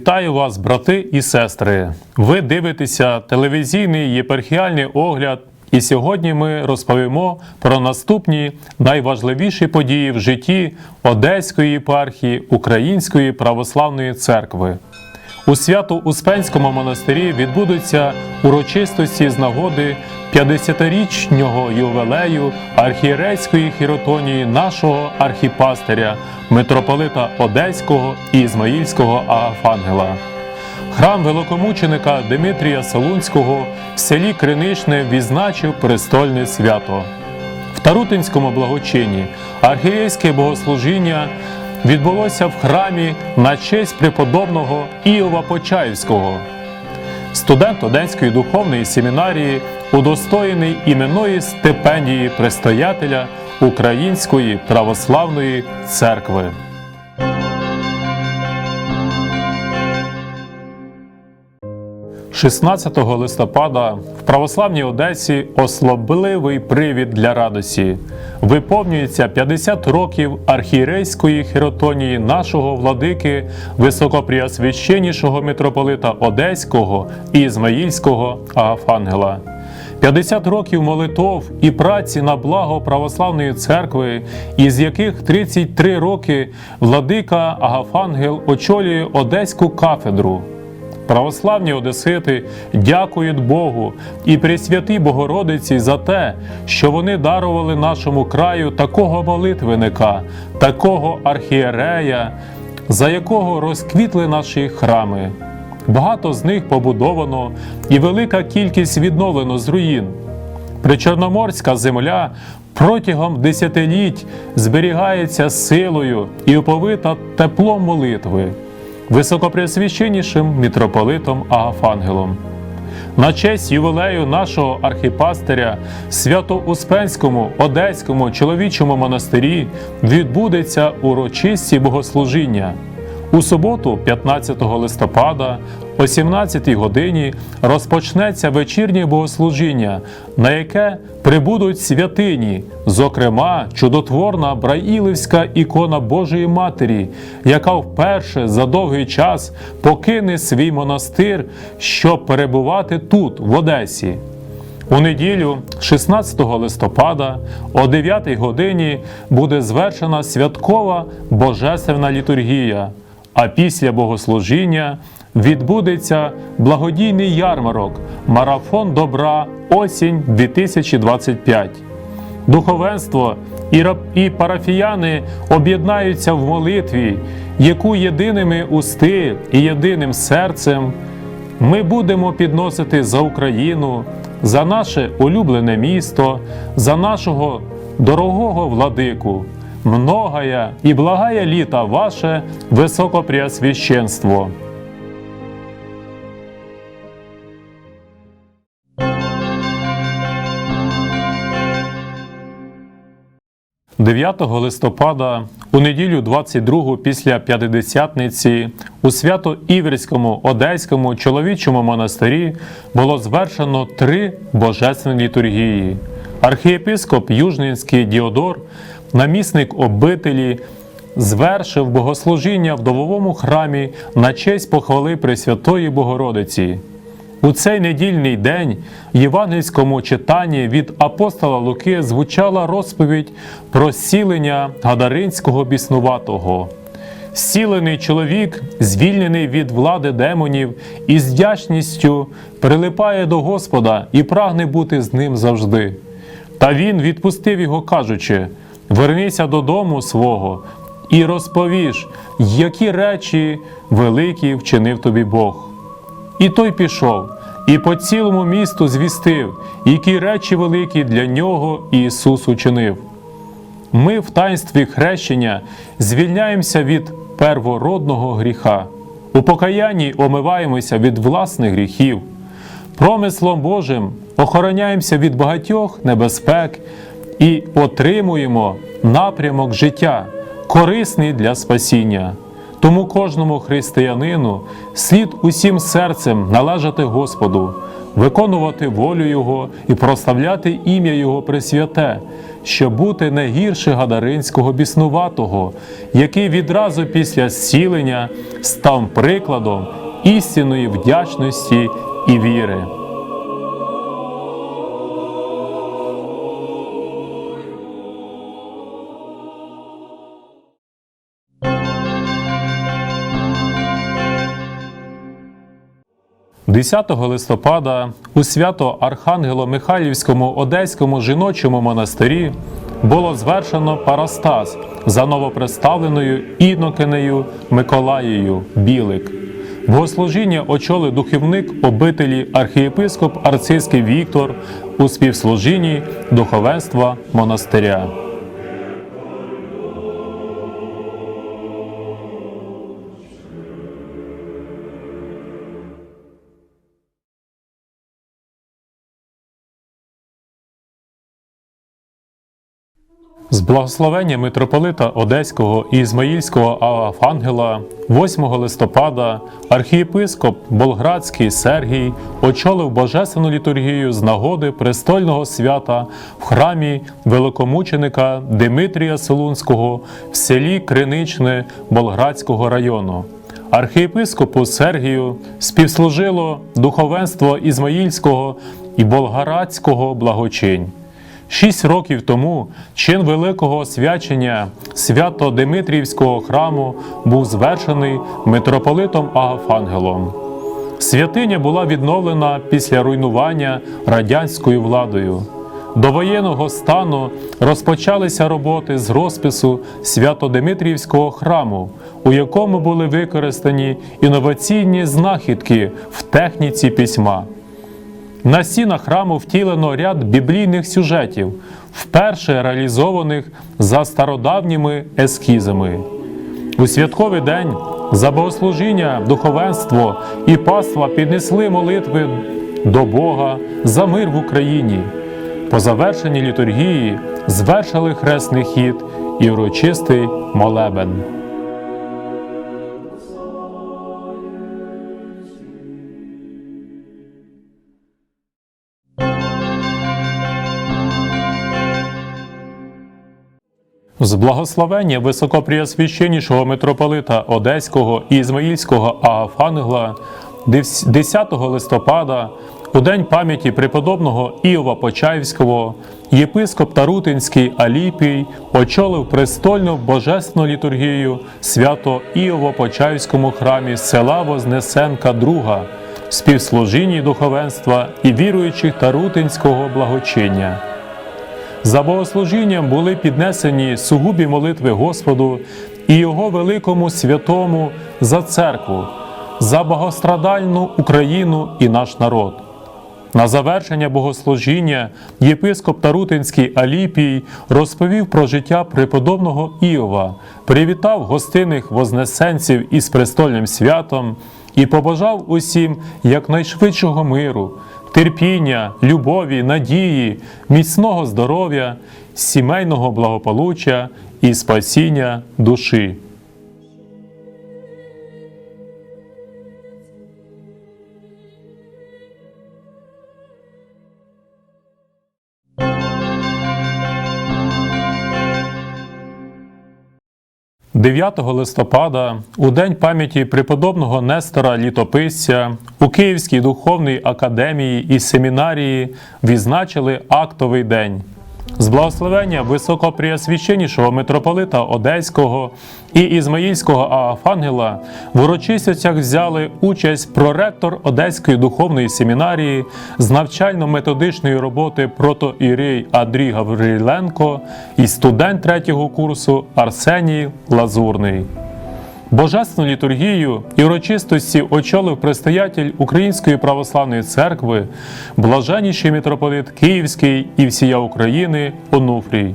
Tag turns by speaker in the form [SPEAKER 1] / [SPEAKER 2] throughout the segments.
[SPEAKER 1] Вітаю вас, брати і сестри. Ви дивитеся телевізійний єпархіальний огляд, і сьогодні ми розповімо про наступні найважливіші події в житті Одеської єпархії Української православної церкви. У Свято-Успенському монастирі відбудуться урочистості з нагоди 50-річного ювелею архієрейської хіротонії нашого архіпастиря, митрополита Одеського і Ізмаїльського Агафангела. Храм великомученика Димитрія Солунського в селі Кринишне відзначив престольне свято. В Тарутинському благочині архієрейське богослужіння відбулося в храмі на честь преподобного Іова Почаївського. Студент Оденської духовної семінарії, удостоєний іменної стипендії предстоятеля Української православної церкви. 16 листопада в православній Одесі особливий привід для радості. Виповнюється 50 років архієрейської хіротонії нашого владики високопреосвященнішого митрополита Одеського і Ізмаїльського Агафангела. 50 років молитов і праці на благо православної церкви, із яких 33 роки владика Агафангел очолює Одеську кафедру. Православні Одесити дякують Богу і Пресвятій Богородиці за те, що вони дарували нашому краю такого молитвенника, такого архієрея, за якого розквітли наші храми. Багато з них побудовано і велика кількість відновлено з руїн. Причорноморська земля протягом десятиліть зберігається силою і оповита теплом молитви високопреосвященнішим митрополитом Агафангелом. На честь ювілею нашого архіпастиря Свято-Успенському Одеському чоловічому монастирі відбудеться урочисті богослужіння. У суботу, 15 листопада, о 17-й годині розпочнеться вечірнє богослужіння, на яке прибудуть святині, зокрема, чудотворна Браїлівська ікона Божої Матері, яка вперше за довгий час покине свій монастир, щоб перебувати тут, в Одесі. У неділю, 16 листопада, о 9 годині буде звершена святкова божественна літургія, а після богослужіння відбудеться благодійний ярмарок Марафон добра осінь 2025. Духовенство і парафіяни об'єднаються в молитві, яку єдиними усти і єдиним серцем ми будемо підносити за Україну, за наше улюблене місто, за нашого дорогого владику. Многая і благая літа ваше високопреосвященство. – 9 листопада у неділю 22 після П'ятидесятниці у Свято-Іверському Одеському чоловічому монастирі було звершено три божественні літургії. Архієпископ Южненський Діодор, намісник обителі, звершив богослужіння в домовому храмі на честь похвали Пресвятої Богородиці. У цей недільний день в євангельському читанні від апостола Луки звучала розповідь про зцілення гадаринського біснуватого. Зцілений чоловік, звільнений від влади демонів, і з вдячністю прилипає до Господа і прагне бути з ним завжди. Та він відпустив його, кажучи: Вернися додому свого і розповіш, які речі великі вчинив тобі Бог. І той пішов, і по цілому місту звістив, які речі великі для нього Ісус учинив. Ми в таїнстві хрещення звільняємося від первородного гріха. У покаянні омиваємося від власних гріхів. Промислом Божим охороняємося від багатьох небезпек і отримуємо напрямок життя, корисний для спасіння. Тому кожному християнину слід усім серцем належати Господу, виконувати волю Його і прославляти ім'я Його Пресвяте, щоб бути не гірше гадаринського біснуватого, який відразу після зцілення став прикладом істинної вдячності і віри. – 10 листопада у свято Архангело-Михайлівському Одеському жіночому монастирі було звершено парастас за новопредставленою інокинею Миколаєю Білик. Богослужіння очолив духовник обителі архієпископ Арцизький Віктор у співслужінні духовенства монастиря. З благословення митрополита Одеського і Ізмаїльського Афангела 8 листопада архієпископ Болградський Сергій очолив божественну літургію з нагоди престольного свята в храмі великомученика Димитрія Солунського в селі Криничне Болградського району. Архієпископу Сергію співслужило духовенство Ізмаїльського і Болгарадського благочинь. Шість років тому чин великого освячення свято Димитріївського храму був звершений митрополитом Агафангелом. Святиня була відновлена після руйнування радянською владою. До воєнного стану розпочалися роботи з розпису Свято-Димитріївського храму, у якому були використані інноваційні знахідки в техніці письма. На стінах храму втілено ряд біблійних сюжетів, вперше реалізованих за стародавніми ескізами. У святковий день за богослужіння, духовенство і паства піднесли молитви до Бога за мир в Україні. По завершенні літургії звершили хресний хід і урочистий молебен. З благословення високопреосвященнішого митрополита Одеського і Ізмаїльського Аафангла 10 листопада, у день пам'яті преподобного Іова Почаївського, єпископ Тарутинський Аліпій очолив престольну божественну літургію свято Іово Почаївському храмі села Вознесенка II, співслужінні духовенства і віруючих Тарутинського благочиння. За богослужінням були піднесені сугубі молитви Господу і Його великому святому за церкву, за багострадальну Україну і наш народ. На завершення богослужіння єпископ Тарутинський Аліпій розповів про життя преподобного Іова, привітав гостинних вознесенців із престольним святом і побажав усім якнайшвидшого миру, терпіння, любові, надії, міцного здоров'я, сімейного благополуччя і спасіння душі. – 9 листопада, у день пам'яті преподобного Нестора Літописця, у Київській духовній академії і семінарії відзначили актовий день. З благословення високопреосвященнішого митрополита Одеського і Ізмаїльського Аафангела в урочистостях взяли участь проректор Одеської духовної семінарії з навчально-методичної роботи протоірей Андрій Гавриленко і студент третього курсу Арсеній Лазурний. Божественну літургію і урочистості очолив предстоятель Української православної церкви, блаженніший митрополит Київський і всія України Онуфрій.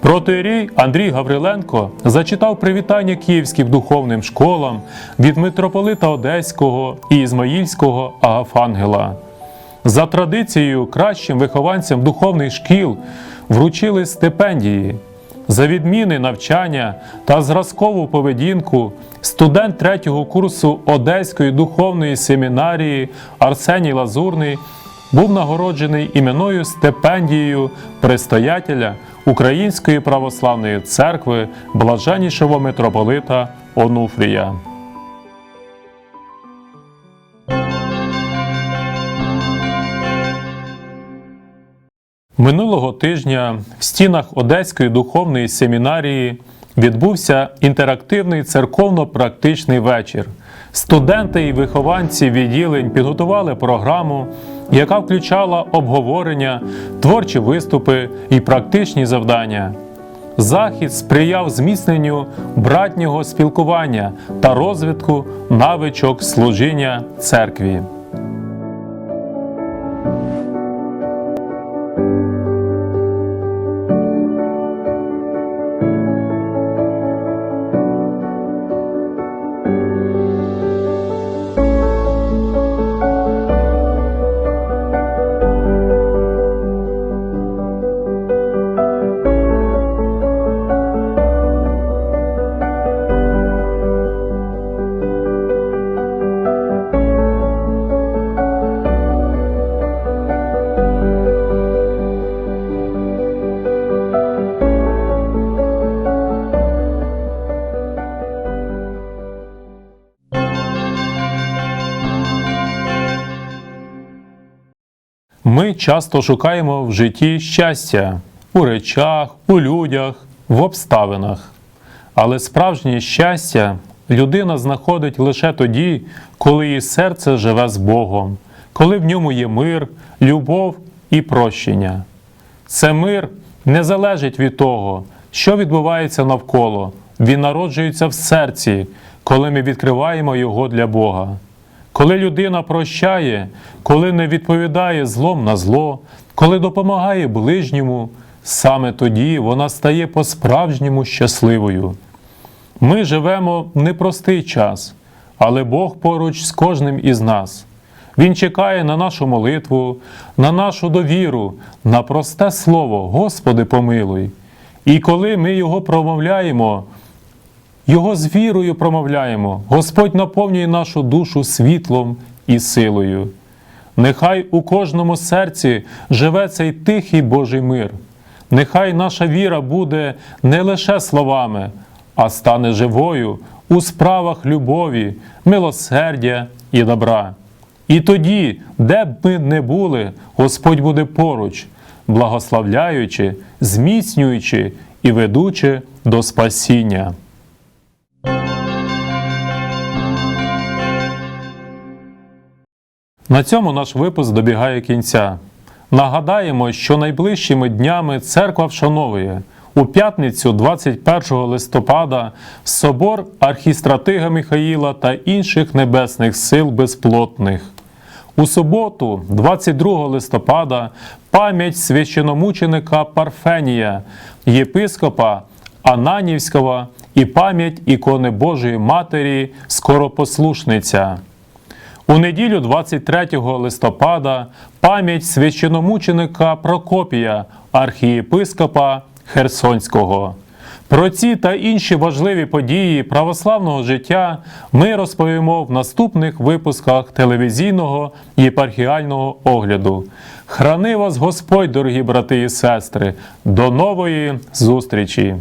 [SPEAKER 1] Протоірій Андрій Гавриленко зачитав привітання київським духовним школам від митрополита Одеського і Ізмаїльського Агафангела. За традицією, кращим вихованцям духовних шкіл вручили стипендії. За відміни навчання та зразкову поведінку студент третього курсу Одеської духовної семінарії Арсеній Лазурний був нагороджений іменною стипендією предстоятеля Української православної церкви блаженнішого митрополита Онуфрія. Минулого тижня в стінах Одеської духовної семінарії відбувся інтерактивний церковно-практичний вечір. Студенти і вихованці відділень підготували програму, яка включала обговорення, творчі виступи і практичні завдання. Захід сприяв зміцненню братнього спілкування та розвитку навичок служіння церкві. Ми часто шукаємо в житті щастя у речах, у людях, в обставинах. Але справжнє щастя людина знаходить лише тоді, коли її серце живе з Богом, коли в ньому є мир, любов і прощення. Це мир не залежить від того, що відбувається навколо. Він народжується в серці, коли ми відкриваємо його для Бога. Коли людина прощає, коли не відповідає злом на зло, коли допомагає ближньому, саме тоді вона стає по-справжньому щасливою. Ми живемо в непростий час, але Бог поруч з кожним із нас. Він чекає на нашу молитву, на нашу довіру, на просте слово Господи помилуй. І коли ми його промовляємо, його з вірою промовляємо, Господь наповнює нашу душу світлом і силою. Нехай у кожному серці живе цей тихий Божий мир. Нехай наша віра буде не лише словами, а стане живою у справах любові, милосердя і добра. І тоді, де б ми не були, Господь буде поруч, благословляючи, зміцнюючи і ведучи до спасіння. На цьому наш випуск добігає кінця. Нагадаємо, що найближчими днями церква вшановує у п'ятницю, 21 листопада, собор архістратига Михаїла та інших небесних сил безплотних. У суботу, 22 листопада, пам'ять священомученика Парфенія, єпископа Ананівського і пам'ять ікони Божої Матері Скоропослушниця. У неділю 23 листопада пам'ять священомученика Прокопія, архієпископа Херсонського. Про ці та інші важливі події православного життя ми розповімо в наступних випусках телевізійного єпархіального огляду. Храни вас Господь, дорогі брати і сестри! До нової зустрічі!